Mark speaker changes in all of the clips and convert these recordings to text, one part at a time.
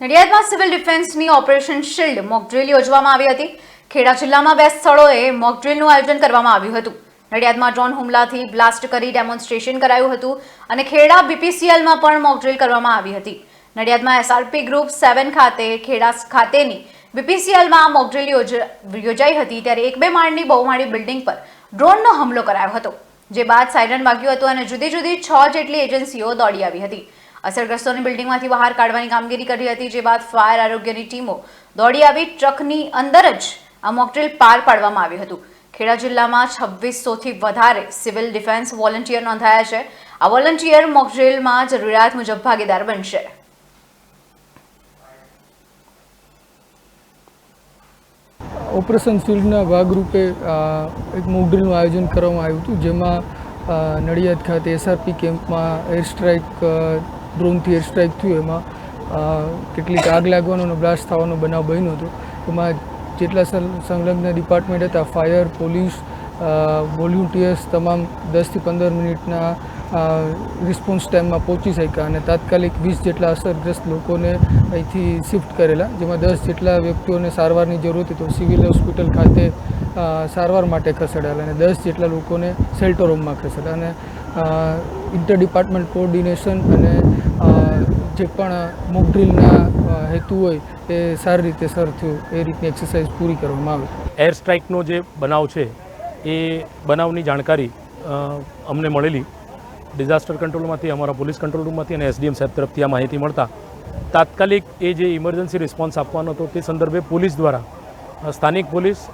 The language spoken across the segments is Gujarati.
Speaker 1: નડિયાદમાં સિવિલ ડિફેન્સની ઓપરેશન શિલ્ડ મોકડ્રીલ યોજવામાં આવી હતી. ખેડા જિલ્લામાં બે સ્થળોએ મોકડ્રીલનું આયોજન કરવામાં આવ્યું હતું. નડિયાદમાં ડ્રોન હુમલાથી બ્લાસ્ટ કરી ડેમોન્સ્ટ્રેશન કરાયું હતું અને ખેડા બીપીસીએલમાં પણ મોકડ્રીલ કરવામાં આવી હતી. નડિયાદમાં એસઆરપી ગ્રુપ સેવન ખાતે ખેડા ખાતેની બીપીસીએલમાં મોકડ્રીલ યોજાઈ હતી ત્યારે એક બે માળની બહુમાળી બિલ્ડિંગ પર ડ્રોનનો હુમલો કરાયો હતો, જે બાદ સાયરન વાગ્યું હતું અને જુદી જુદી છ જેટલી એજન્સીઓ દોડી આવી હતી. અસરગ્રસ્તોને બિલ્ડિંગમાંથી બહાર કાઢવાની કામગીરી કરી હતી, જે બાદ ફાયર આરોગ્યની ટીમો દોડી આવી ટ્રકની અંદર જ આ મોકડ્રીલ પાર પાડવામાં આવ્યું હતું. ખેડા જિલ્લામાં છવ્વીસોથી વધારે સિવિલ ડિફેન્સ વોલન્ટિયર નોંધાયા છે. આ વોલન્ટિયર મોકડ્રીલમાં જરૂરિયાત મુજબ ભાગીદાર બનશે.
Speaker 2: ઓપરેશન શિલ્ડના ભાગરૂપે એક મોકડ્રીલનું આયોજન કરવામાં આવ્યું હતું, જેમાં નડિયાદ ખાતે એસઆરપી કેમ્પમાં એર સ્ટ્રાઇક ડ્રોનથી એર સ્ટ્રાઇક થયું એમાં. કેટલીક આગ લાગવાનો અને બ્લાસ્ટ થવાનો બનાવ બન્યો હતો. એમાં જેટલા સંલગ્ન ડિપાર્ટમેન્ટ હતા ફાયર પોલીસ વોલ્યુન્ટિયર્સ તમામ દસથી પંદર મિનિટના રિસ્પોન્સ ટાઈમમાં પહોંચી શક્યા અને તાત્કાલિક વીસ જેટલા અસરગ્રસ્ત લોકોને અહીંથી શિફ્ટ કરેલા, જેમાં દસ જેટલા વ્યક્તિઓને સારવારની જરૂર હતી તો સિવિલ હોસ્પિટલ ખાતે સારવાર માટે ખસેડાયેલા અને દસ જેટલા લોકોને શેલ્ટર હોમમાં ખસેડ્યા અને ઇન્ટર ડિપાર્ટમેન્ટ કોઓર્ડિનેશન અને જે પણ મોકડ્રીલના હેતુ હોય એ સારી રીતે સર થયું, એ રીતની એક્સરસાઇઝ પૂરી કરવામાં આવે.
Speaker 3: એર સ્ટ્રાઇકનો જે બનાવ છે, એ બનાવની જાણકારી અમને મળેલી. ડિઝાસ્ટર કંટ્રોલમાંથી, અમારા પોલીસ કંટ્રોલ રૂમમાંથી અને એસડીએમ સાહેબ તરફથી આ માહિતી મળતા, તાત્કાલિક એ જે ઇમરજન્સી રિસ્પોન્સ આપવાનો હતો, તે સંદર્ભે પોલીસ દ્વારા સ્થાનિક પોલીસ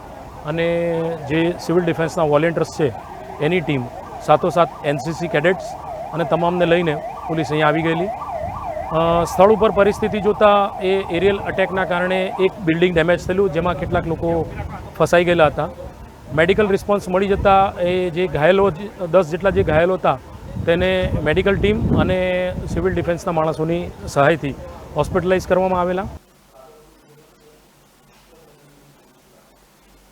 Speaker 3: અને જે સિવિલ ડિફેન્સના વોલેન્ટિયર્સ છે, એની ટીમ સાથોસાથ એનસીસી કેડેટ્સ અને તમામને લઈને પોલીસ અહીંયા આવી ગયેલી. સ્થળ ઉપર પરિસ્થિતિ જોતાં એ એરિયલ અટેકના કારણે એક બિલ્ડિંગ ડેમેજ થયેલું, જેમાં કેટલાક લોકો ફસાઈ ગયેલા હતા. મેડિકલ રિસ્પોન્સ મળી જતાં એ જે ઘાયલો દસ જેટલા જે ઘાયલો હતા, તેને મેડિકલ ટીમ અને સિવિલ ડિફેન્સના માણસોની સહાયથી હોસ્પિટલાઇઝ કરવામાં આવેલા.